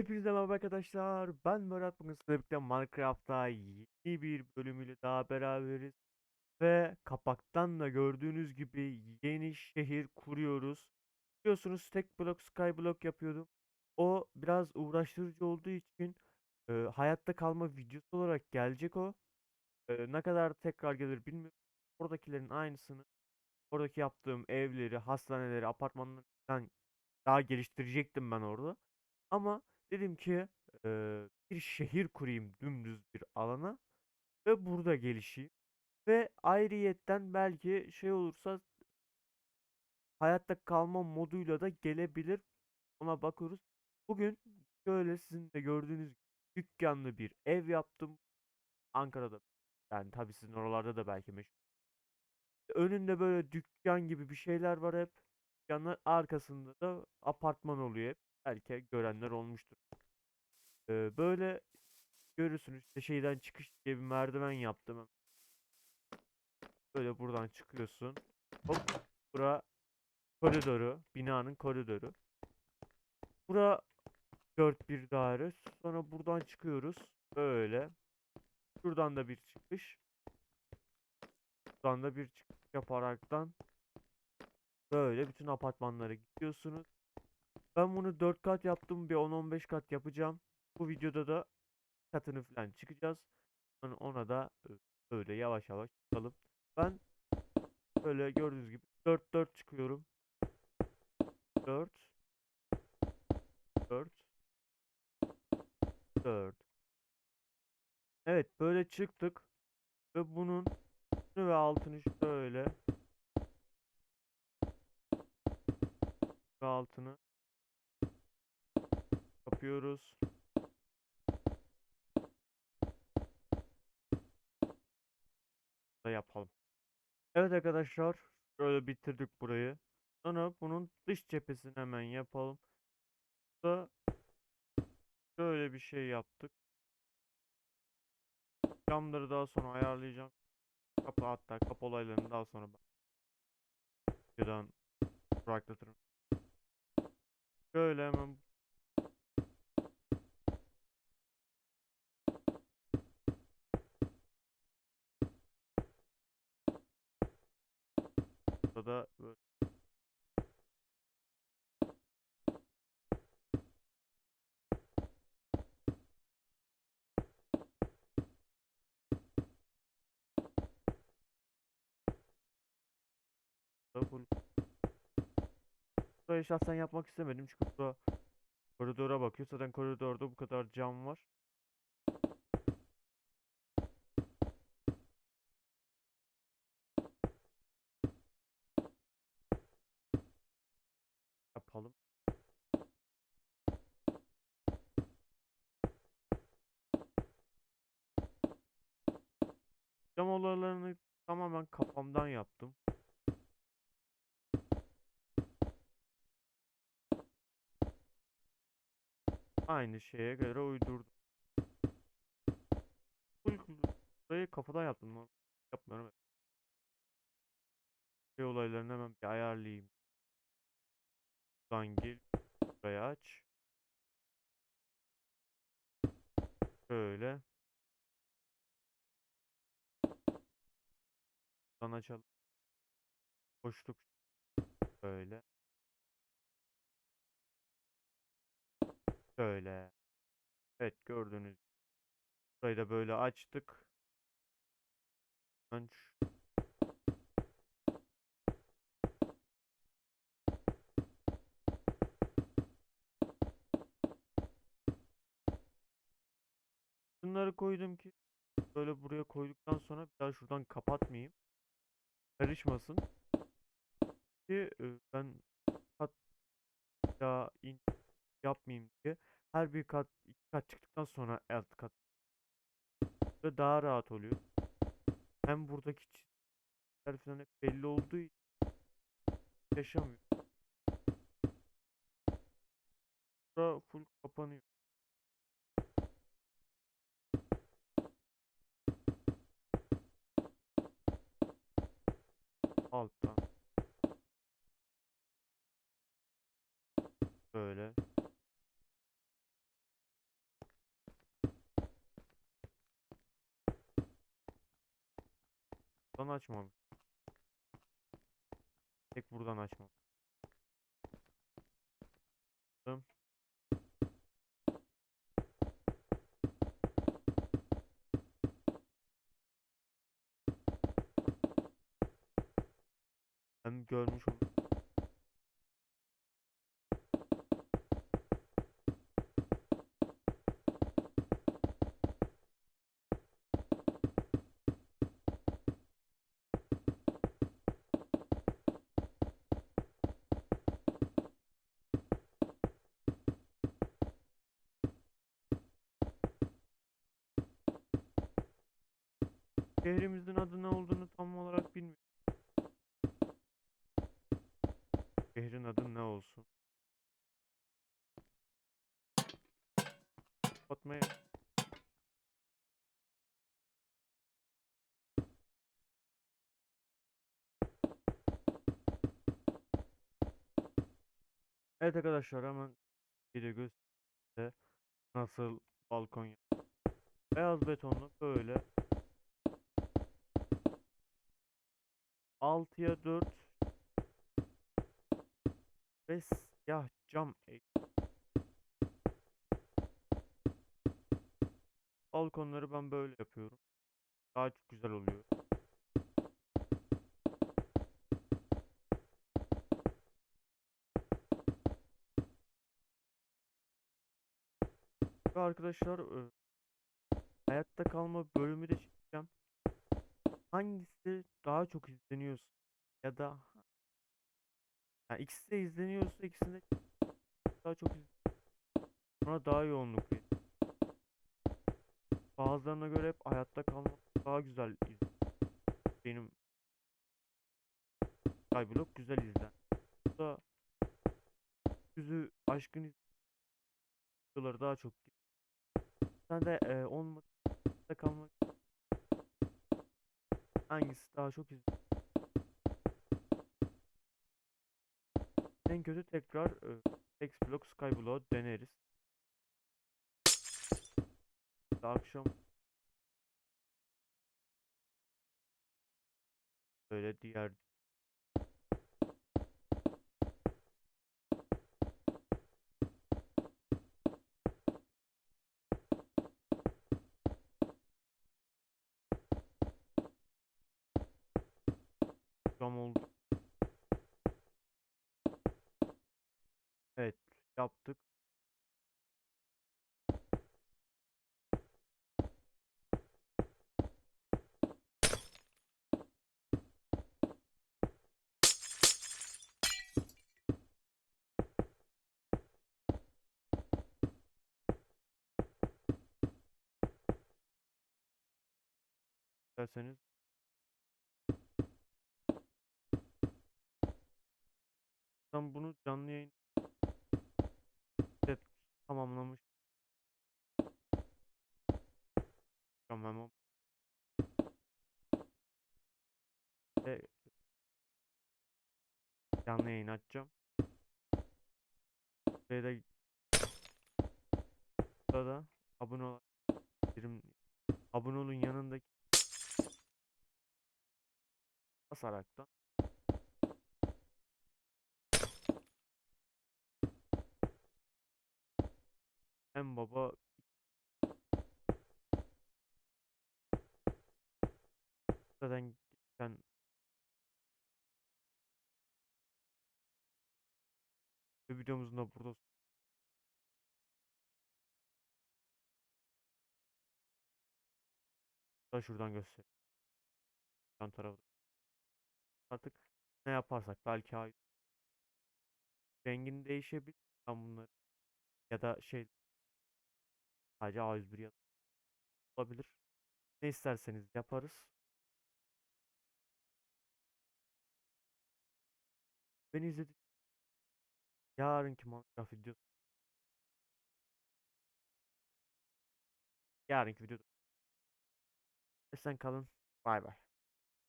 Hepinize merhaba arkadaşlar. Ben Murat. Bugün sizlerle birlikte Minecraft'ta yeni bir bölümüyle daha beraberiz. Ve kapaktan da gördüğünüz gibi yeni şehir kuruyoruz. Biliyorsunuz tek blok skyblock yapıyordum. O biraz uğraştırıcı olduğu için e, hayatta kalma videosu olarak gelecek o. E, ne kadar tekrar gelir bilmiyorum. Oradakilerin aynısını, oradaki yaptığım evleri, hastaneleri, apartmanları daha geliştirecektim ben orada. Ama dedim ki eee, bir şehir kurayım dümdüz bir alana ve burada gelişeyim. Ve ayrıyetten belki şey olursa hayatta kalma moduyla da gelebilir. Ona bakıyoruz. Bugün şöyle sizin de gördüğünüz gibi dükkanlı bir ev yaptım. Ankara'da. Yani tabii sizin oralarda da belki meşhur. Önünde böyle dükkan gibi bir şeyler var hep. Dükkanın arkasında da apartman oluyor hep. Belki görenler olmuştur. Ee, böyle görürsünüz işte şeyden çıkış diye bir merdiven yaptım. Böyle buradan çıkıyorsun. Hop bura koridoru. Binanın koridoru. Bura dört bir daire. Sonra buradan çıkıyoruz. Böyle. Şuradan da bir çıkış. Buradan da bir çıkış yaparaktan böyle bütün apartmanlara gidiyorsunuz. Ben bunu 4 kat yaptım. Bir 10-15 kat yapacağım. Bu videoda da katını falan çıkacağız. Ona, ona da böyle yavaş yavaş çıkalım. Ben böyle gördüğünüz gibi 4-4 çıkıyorum. 4 4 4 Evet böyle çıktık. Ve bunun ve altını şöyle ve altını yapıyoruz. Da yapalım. Evet arkadaşlar, şöyle bitirdik burayı. Sonra bunun dış cephesini hemen yapalım. Da şöyle bir şey yaptık. Camları daha sonra ayarlayacağım. Kapı hatta kapı olaylarını daha sonra ben videodan bıraklatırım. Şöyle hemen burada böyle da full Burayı şahsen yapmak istemedim çünkü burada koridora bakıyor. Zaten koridorda bu kadar cam var. Yapalım. Cam olaylarını tamamen kafamdan yaptım. Aynı şeye göre uydurdum. Burayı kafadan yaptım. Yapmıyorum. Şey olaylarını hemen bir ayarlayayım. Buradan gir. Burayı aç. Şöyle. Buradan açalım. Boşluk. Böyle. Şöyle. Evet gördüğünüz gibi. Burayı da böyle açtık. Şu- Bunları koydum ki böyle buraya koyduktan sonra bir daha şuradan kapatmayayım. Karışmasın. Ki e, ben kat daha in yapmayayım diye her bir kat iki kat çıktıktan sonra alt kat ve daha rahat oluyor. Hem buradaki çizgiler falan hep belli olduğu için yaşamıyor. Bura full kapanıyor. alttan. Böyle. Buradan açmamış. Tek buradan açmamış. Ben görmüş oldum. Şehrimizin adı ne olduğunu tam olarak bilmiyorum. Şehrin adı ne olsun? Kapatmaya Evet arkadaşlar hemen bir göstereyim nasıl balkon. Beyaz betonlu böyle 6'ya 4 ve siyah cam. Balkonları ben böyle yapıyorum. Daha çok güzel oluyor. Arkadaşlar e, hayatta kalma bölümü de çekeceğim. Hangisi daha çok izleniyorsa ya da yani ikisi de izleniyorsa ikisinde daha çok Buna daha yoğunluk verin. Bazılarına göre hep hayatta kalmak daha güzel iz Benim Skyblock güzel izlen. Bu da yüzü aşkın videoları daha çok sen de e, olmadı kalmak hangisi daha çok iz En kötü tekrar e, Xblock Skyblock deneriz. Daha akşam böyle diğer cam oldu. Evet yaptık. İsterseniz ben bunu canlı yayın Evet, tamamlamış. Tamam. Ve canlı yayın açacağım. Ve de burada da abone ol abone olun yanındaki basaraktan en baba zaten geçen videomuzun da burada da şuradan göster. Yan tarafı. Artık ne yaparsak belki ay rengini değişebilir ben bunları ya da şey sadece A101 ya olabilir. Ne isterseniz yaparız. Beni izlediğiniz yarınki Minecraft videosu yarınki videoda. Esen kalın. Bay bay.